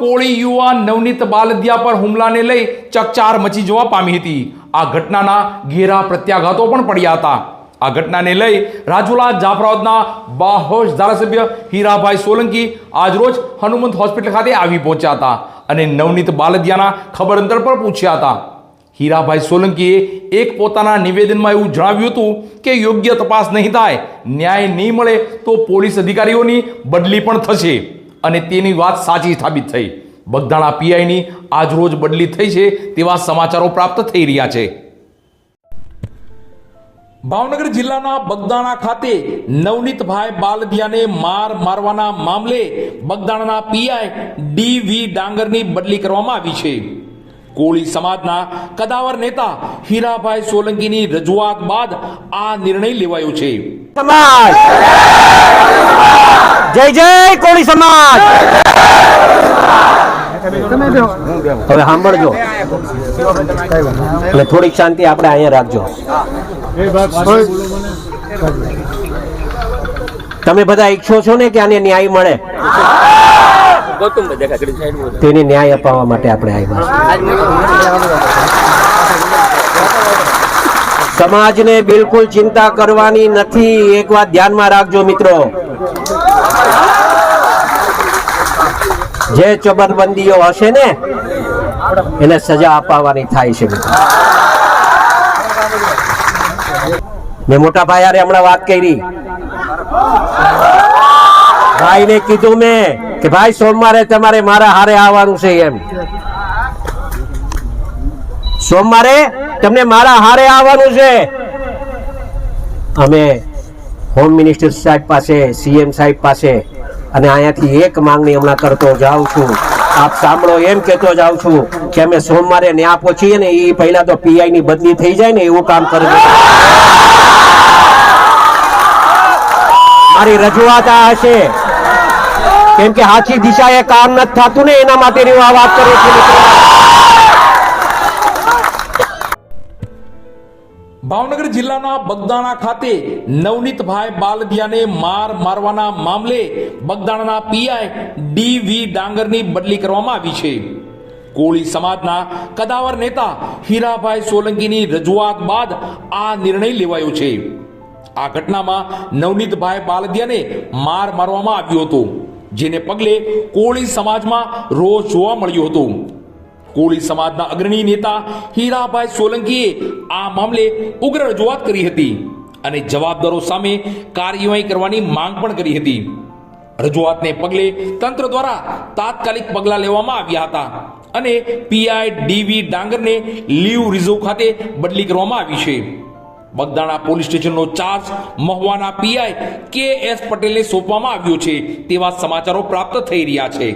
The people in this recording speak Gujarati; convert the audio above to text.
કોળી યુવાન નવનીત બાલદિયા પર હુમલાને લઈ ચકચાર મચી જવા પામી હતી. આ ઘટનાના ઘેરા પ્રત્યાઘાતો પણ પડ્યા હતા. આ ઘટનાને લઈ રાજુલા જાફરાબાદના બાહોશ ધારાસભ્ય હીરાભાઈ સોલંકી આજરોજ હનુમંત હોસ્પિટલ ખાતે આવી પહોંચ્યા હતા અને નવનીત બાલદિયાના ખબર અંતર પર પૂછ્યા હતા. હીરાભાઈ સોલંકીએ એક પોતાના નિવેદનમાં એવું જણાવ્યું હતું કે યોગ્ય તપાસ નહીં થાય, ન્યાય નહીં મળે તો પોલીસ અધિકારીઓની બદલી પણ થશે. અને તેની વાત સાચી સાબિત થઈ. બગદાણા પીઆઈની આજરોજ બદલી થઈ છે તેવા સમાચારો પ્રાપ્ત થઈ રહ્યા છે. ભાવનગર જિલ્લાના બગદાણા ખાતે નવનીતભાઈ બાલદિયાને માર મારવાના મામલે બગદાણાના પીઆઈ ડી વી ડાંગરની બદલી કરવામાં આવી છે. કોળી સમાજના કદાવર નેતા હીરાભાઈ સોલંકીની રજૂઆત બાદ આ નિર્ણય લેવાયો છે. સમાજ! જય જય કોળી સમાજ. હવે સાંભળજો. એટલે થોડીક શાંતિ આપણે અહીંયા રાખજો. તમે બધા ઈચ્છો છો ને કે આને ન્યાય મળે? તેને ન્યાય અપાવવા માટે આપણે આવ્યા સમાજને બિલકુલ ચિંતા કરવાની નથી. એક વાત ધ્યાનમાં રાખજો મિત્રો. જે ચબરબંધીઓ હશે ને, એને સજા અપાવવાની થાય છે. મેં મોટા ભાઈ યારે હમણાં વાત કરી. ભાઈને કીધું મેં કે, ભાઈ, સોમવારે તમારે મારા હારે આવવાનું છે એમ. સોમવારે તમને મારા હારે આવવાનું છે. અમે હોમ મિનિસ્ટર સાહેબ પાસે સીએમ સાહેબ પાસે. અને અહીંયાથી એક માંગણી હમણાં કરતો જાઉં છું. આપ સાંભળો એમ કહેતો જાઉં છું કે અમે સોમવારે ન્યા પહોંચીએ ને એ પહેલા તો પીઆઈ ની બદલી થઈ જાય ને એવું કામ કરજો મારી રજૂઆત આ હશે. કેમ કે સાચી દિશાએ કામ નથી થતું ને એના માટે હું આ વાત કરું છું. મિત્રો ભાવનગર જિલ્લાના બગદાણા ખાતે નવનીતભાઈ બાલદિયાને માર મારવાના મામલે બગદાણાના પીઆઈ ડી વી ડાંગરની બદલી કરવામાં આવી છે. કોળી સમાજના કદાવર નેતા હીરાભાઈ સોલંકીની રજૂઆત બાદ આ નિર્ણય લેવાયો છે. આ ઘટનામાં નવનીતભાઈ બાલદિયાને માર મારવામાં આવ્યો હતો, જેને પગલે કોળી સમાજમાં રોષ જોવા મળ્યો હતો. કોળી સમાજના અગ્રણી નેતા હીરાભાઈ સોલંકીએ આ મામલે ઉગ્ર રજૂઆત કરી હતી અને જવાબદારો સામે કાર્યવાહી કરવાની માંગ પણ કરી હતી. રજૂઆતને પગલે તંત્ર દ્વારા તાત્કાલિક પગલાં લેવામાં આવ્યા હતા અને પીઆઈ ડીવી ડાંગરને લીવ રિઝર્વ ખાતે બદલી કરવામાં આવી છે. બગદાણા પોલીસ સ્ટેશનનો ચાર્જ મહુવાના પીઆઈ કે એસ પટેલને સોંપવામાં આવ્યો છે તેવા સમાચારો પ્રાપ્ત થઈ રહ્યા છે.